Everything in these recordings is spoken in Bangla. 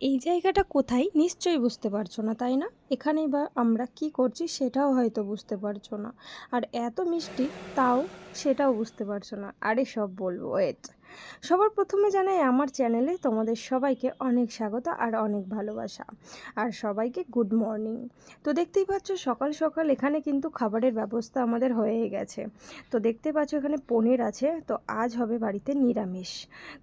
এই জায়গাটা কোথায়? নিশ্চয়ই বুঝতে পারছ না, তাই না? এখানে বা আমরা কি করছি সেটাও হয়তো বুঝতে পারছ না। আর এত মিষ্টি, তাও সেটাও বুঝতে পারছ না। আরে সব বলব, ওয়েট। সবার প্রথমে জানাই আমার চ্যানেলে তোমাদের সবাইকে অনেক স্বাগত আর অনেক ভালোবাসা। আর সবাইকে গুড মর্নিং। তো দেখতেই পাচ্ছ সকাল সকাল এখানে কিন্তু খাবারের ব্যবস্থা আমাদের হয়ে গেছে। তো দেখতে পাচ্ছ এখানে পনির আছে। তো আজ হবে বাড়িতে নিরামিষ।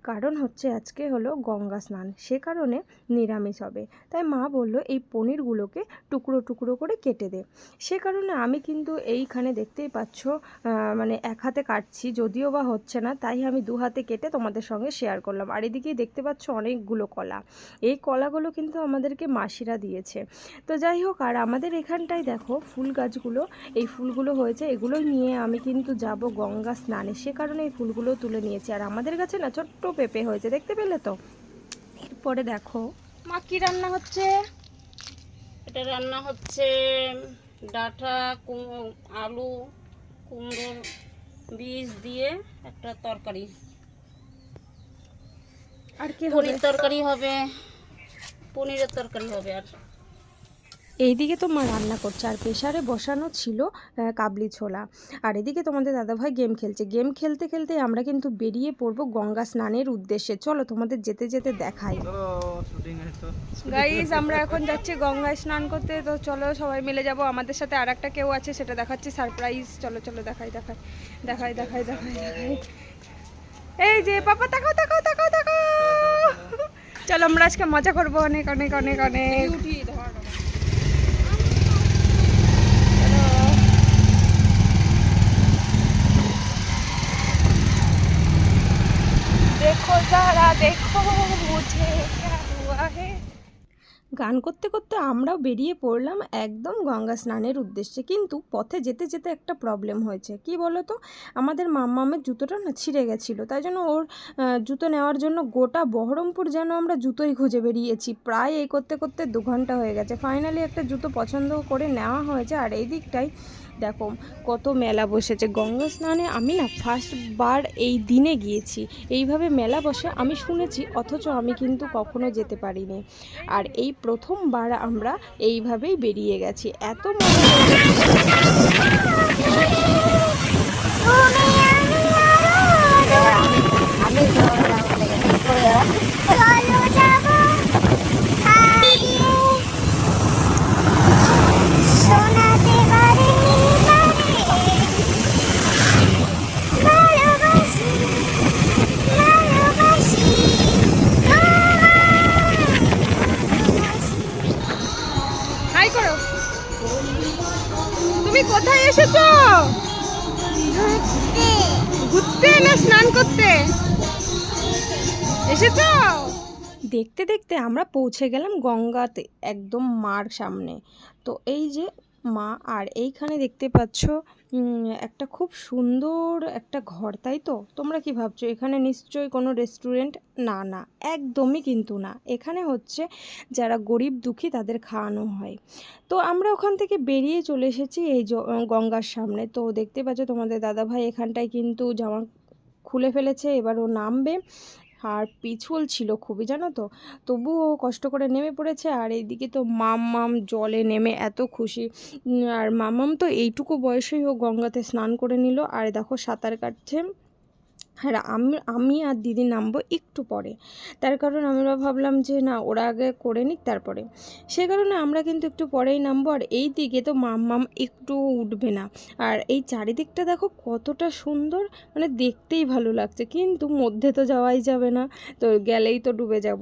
কারণ হচ্ছে আজকে হলো গঙ্গা স্নান। সে কারণে নিরামিষ হবে। তাই মা বলল এই পনিরগুলোকে টুকরো টুকরো করে কেটে দে। সে কারণে আমি কিন্তু এইখানে দেখতেই পাচ্ছ মানে এক হাতে কাটছি। যদিও বা হচ্ছে না, তাই আমি দু হাতে কেটে তোমাদের সঙ্গে শেয়ার করলাম। আর এদিকেই দেখতে পাচ্ছ অনেকগুলো কলা। এই কলাগুলো কিন্তু আমাদেরকে মাসিরা দিয়েছে। তো যাই হোক আর আমাদের এখানটায় দেখো ফুল গাছগুলো। এই ফুলগুলো হয়েছে এগুলোই নিয়ে আমি কিন্তু যাব গঙ্গা স্নানে। সে কারণে এই ফুলগুলো তুলে নিয়েছি। আর আমাদের কাছে না ছোট্ট পেঁপে হয়েছে দেখতে পেলে তো? এরপরে দেখো। মা কি রান্না হচ্ছে? এটা রান্না হচ্ছে ডাঁটা কুম- আলু কুমড়োর বীজ দিয়ে একটা তরকারি। আর কি পনির তরকারি হবে পনিরের তরকারি হবে আর। এইদিকে তো মা রান্না করছে আর প্রেশারে বসানো ছিল কাবলি ছোলা। আর এদিকে তোমাদের দাদাভাই গেম খেলছে। গেম খেলতে খেলতে আমরা কিন্তু বেরিয়ে পড়ব গঙ্গা স্নানের উদ্দেশ্যে। চলো তোমাদের যেতে যেতে দেখাই। গাইজ আমরা এখন যাচ্ছি গঙ্গায় স্নান করতে তো চলো সবাই মিলে যাব। আমাদের সাথে আর একটা কেউ আছে সেটা দেখাচ্ছি সারপ্রাইজ চলো চলো দেখাই দেখাই দেখাই দেখাই দেখাই দেখাই। এই যে পাপা তাকাও তাকাও তাকাও। চলো আমরা আজকে মজা করবো অনেক অনেক অনেক অনেক देखो जरा देखो मुझे क्या हुआ है গান করতে করতে আমরাও বেরিয়ে পড়লাম একদম গঙ্গা স্নানের উদ্দেশ্যে। কিন্তু পথে যেতে যেতে একটা প্রবলেম হয়েছে। কি বলো তো আমাদের মাম্মামের জুতোটা না ছিঁড়ে গেছিল। তাই জন্য ওর জুতো নেওয়ার জন্য গোটা বহরমপুর যেন আমরা জুতোই খুঁজে বেরিয়েছি। প্রায় এই করতে করতে দু ঘণ্টা হয়ে গেছে। ফাইনালি একটা জুতো পছন্দ করে নেওয়া হয়েছে। আর এই দিকটাই দেখো, কত মেলা বসেছে। গঙ্গা স্নানে আমি না ফার্স্ট বার এই দিনে গিয়েছি। এইভাবে মেলা বসে আমি শুনেছি, অথচ আমি কিন্তু কখনো যেতে পারিনি। আর এই প্রথমবার আমরা এইভাবেই বেরিয়ে গেছি। এত মজা! কোথায় এসেছ? ঘুরতে। না স্নান করতে? এসেছ? দেখতে দেখতে আমরা পৌঁছে গেলাম গঙ্গাতে একদম মার সামনে। তো এই যে মা, আর এইখানে দেখতে পাচ্ছ একটা খুব সুন্দর একটা ঘর, তাই তো? তোমরা কি ভাবছ? এখানে নিশ্চয়ই কোনো রেস্টুরেন্ট না না, একদমই কিন্তু না। এখানে হচ্ছে যারা গরিব দুঃখী তাদের খাওয়ানো হয়। তো আমরা ওখান থেকে বেরিয়ে চলে এসেছি এই গঙ্গার সামনে। তো দেখতে পাচ্ছ তোমাদের দাদাভাই এখানটায় কিন্তু জামা খুলে ফেলেছে, এবার ও নামবে। আর পিছল ছিল খুবই, জানো তো? তবুও কষ্ট করে নেমে পড়েছে আর এইদিকে তো মাম মাম জলে নেমে এত খুশি। আর মামাম তো এইটুকু বয়সেই ও গঙ্গাতে স্নান করে নিল। আর দেখো সাঁতার কাটছে। আর আমি আমি আর দিদি নামবো একটু পরে। তার কারণ আমরা ভাবলাম যে না, ওরা আগে করে নিক তারপরে। সে কারণে আমরা কিন্তু একটু পরেই নামবো। আর এই দিকে তো মাম মাম একটু উঠবে না। আর এই চারিদিকটা দেখো কতটা সুন্দর মানে দেখতেই ভালো লাগছে। কিন্তু মধ্যে তো যাওয়াই যাবে না, তো গেলেই তো ডুবে যাব।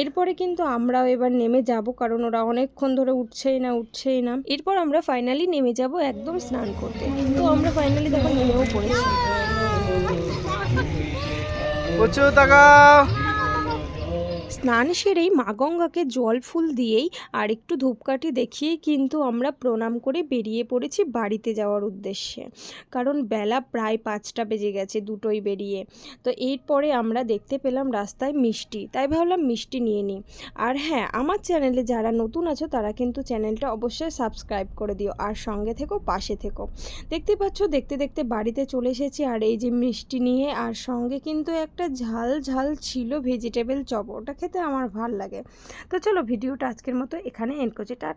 এরপরে কিন্তু আমরাও এবার নেমে যাব, কারণ ওরা অনেকক্ষণ ধরে উঠছেই না উঠছেই না। এরপর আমরা ফাইনালি নেমে যাব একদম স্নান করতে। তো আমরা ফাইনালি দেখো নেমেও পড়েছি। উঁচু তাকাও স্নান সেরেই মা গঙ্গাকে জল ফুল দিয়েই আর একটু ধূপকাঠি দেখিয়েই কিন্তু আমরা প্রণাম করে বেরিয়ে পড়েছি বাড়িতে যাওয়ার উদ্দেশ্যে। কারণ বেলা প্রায় পাঁচটা বেজে গেছে দুটোই বেরিয়ে। তো এরপরে আমরা দেখতে পেলাম রাস্তায় মিষ্টি। তাই ভাবলাম মিষ্টি নিয়ে নিই। আর হ্যাঁ আমার চ্যানেলে যারা নতুন আছো তারা কিন্তু চ্যানেলটা অবশ্যই সাবস্ক্রাইব করে দিও। আর সঙ্গে থেকো, পাশে থেকো। দেখতে পাচ্ছ, দেখতে দেখতে বাড়িতে চলে এসেছি। আর এই যে মিষ্টি নিয়ে আর সঙ্গে কিন্তু একটা ঝাল ঝাল ছিল ভেজিটেবল চপ। ওটা খেতে আমার ভালো লাগে। তো চলো ভিডিওটা আজকের মতো এখানে এন্ড করছি।